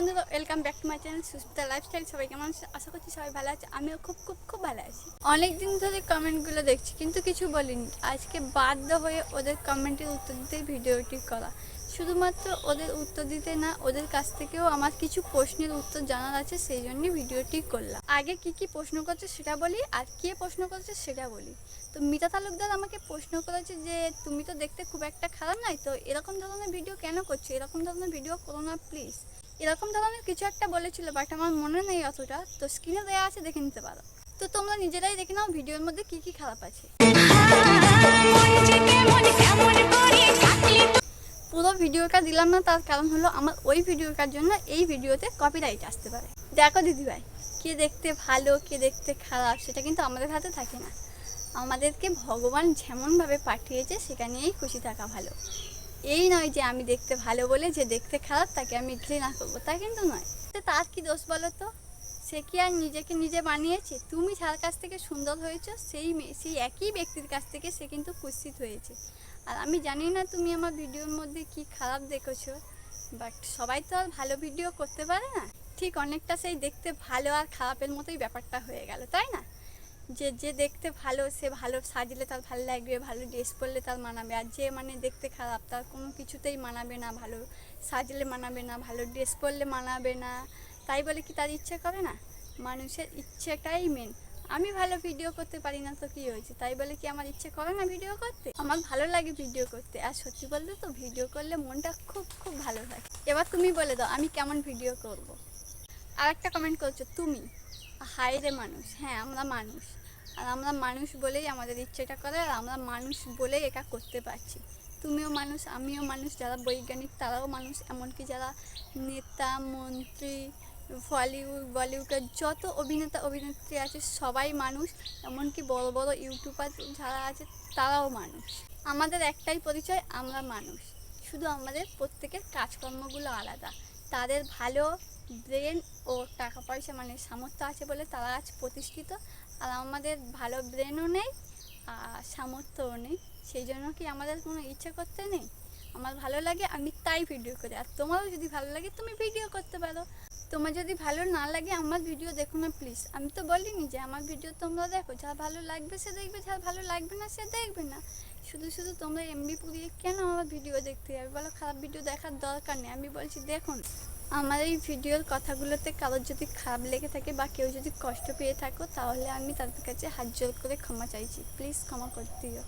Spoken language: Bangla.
বন্ধুরা welcome back to my channel Sushmita lifestyle সবাই কেমন? আশা করছি সবাই ভালো আছে। আমিও খুব খুব খুব ভালো আছি। অনেক দিন ধরে কমেন্টগুলো দেখছি, কিন্তু কিছু বলিনি। আজকে বাধ্য হয়ে ওদের কমেন্টের উত্তর দিতে ভিডিওটি করা। শুধুমাত্র ওদের উত্তর দিতে না, ওদের কাছ থেকেও আমার কিছু প্রশ্নের উত্তর জানার আছে, সেই জন্য ভিডিওটি করলাম। আগে কি কি প্রশ্ন করছে সেটা বলি, আর কে প্রশ্ন করছে সেটা বলি। তো মিতা তালুকদার আমাকে প্রশ্ন করেছে যে, তুমি তো দেখতে খুব একটা খারাপ নাই তো এরকম ধরনের ভিডিও কেন করছ? এরকম ধরনের ভিডিও করো না প্লিজ এরকম ধরনের কিছু একটা বলেছিল বাট আমার মনে নেই অতটা। তো স্ক্রিনে দেওয়া আছে, দেখে নিতে পারো। তো তোমরা নিজেরাই দেখে নাও, ভিডিওর মধ্যে কি কি খারাপ আছে। পুরো ভিডিওটা দিলাম না, তার কারণ হলো আমার ওই ভিডিওটার জন্য এই ভিডিওতে কপিরাইট আসতে পারে। দেখো দিদিভাই কে দেখতে ভালো, কে দেখতে খারাপ, সেটা কিন্তু আমাদের হাতে থাকে না। আমাদেরকে ভগবান যেমনভাবে পাঠিয়েছে, সেটা নিয়েই খুশি থাকা ভালো। এই নয় যে আমি দেখতে ভালো বলে যে দেখতে খারাপ, তাকে আমি ঘৃণা করব। তা কিন্তু নয়। তো তার কি দোষ বলো তো? সে কি আর নিজেকে নিজে বানিয়েছে? তুমি যার কাছ থেকে সুন্দর হয়েছো, সেই সেই একই ব্যক্তির কাছ থেকে সে কিন্তু কুৎসিত হয়েছে। আর আমি জানি না তুমি আমার ভিডিওর মধ্যে কি খারাপ দেখেছ বাট সবাই তো আর ভালো ভিডিও করতে পারে না। ঠিক অনেকটা সেই দেখতে ভালো আর খারাপের মতোই ব্যাপারটা হয়ে গেল, তাই না? যে যে দেখতে ভালো, সে ভালো সাজলে তার ভালো লাগবে, ভালো ড্রেস পরলে তার মানাবে। আর যে মানে দেখতে খারাপ, তার কোনো কিছুতেই মানাবে না, ভালো সাজলে মানাবে না, ভালো ড্রেস পরলে মানাবে না। তাই বলে কি তার ইচ্ছে করে না? মানুষের ইচ্ছেটাই মেন আমি ভালো ভিডিও করতে পারি না তো কী হয়েছে? তাই বলে কি আমার ইচ্ছে করে না ভিডিও করতে? আমার ভালো লাগে ভিডিও করতে। আর সত্যি বলতে তো ভিডিও করলে মনটা খুব খুব ভালো থাকে। এবার তুমি বলে দাও, আমি কেমন ভিডিও করব। আর একটা কমেন্ট করছ, তুমি? হাই রে মানুষ হ্যাঁ আমরা মানুষ। আর আমরা মানুষ বলেই আমাদের ইচ্ছেটা করে, আর আমরা মানুষ বলেই এটা করতে পারছি। তুমিও মানুষ, আমিও মানুষ, যারা বৈজ্ঞানিক তারাও মানুষ, এমনকি যারা নেতা, মন্ত্রী বলিউড বলিউডের যত অভিনেতা, অভিনেত্রী আছে, সবাই মানুষ, এমনকি বড় বড় ইউটিউবার যারা আছে, তারাও মানুষ। আমাদের একটাই পরিচয়, আমরা মানুষ। শুধু আমাদের প্রত্যেকের কাজকর্মগুলো আলাদা। তাদের ভালো ব্রেন ও টাকা পয়সা মানে সামর্থ্য আছে বলে তারা আজ প্রতিষ্ঠিত। আর আমাদের ভালো ব্রেনও নেই, আর সামর্থ্যও নেই। সেই জন্য কি আমাদের কোনো ইচ্ছা করতে নেই? আমার ভালো লাগে, আমি তাই ভিডিও করি। আর তোমারও যদি ভালো লাগে, তুমি ভিডিও করতে পারো। তোমার যদি ভালো না লাগে, আমার ভিডিও দেখো না প্লিজ আমি তো বলিনি যে আমার ভিডিও তোমরা দেখো। যা ভালো লাগবে, সে দেখবে। যা ভালো লাগবে না, সে দেখবে না। শুধু শুধু তোমরা এমবি পুড়িয়ে কেন আমার ভিডিও দেখতে যাবে? বলো, খারাপ ভিডিও দেখার দরকার নেই। আমি বলছি, দেখুন, আমার এই ভিডিওর কথাগুলোতে কারোর যদি খারাপ লেগে থাকে বা কেউ যদি কষ্ট পেয়ে থাকো, তাহলে আমি তাদের কাছে হাত জোর করে ক্ষমা চাইছি। প্লিজ ক্ষমা করে দিও।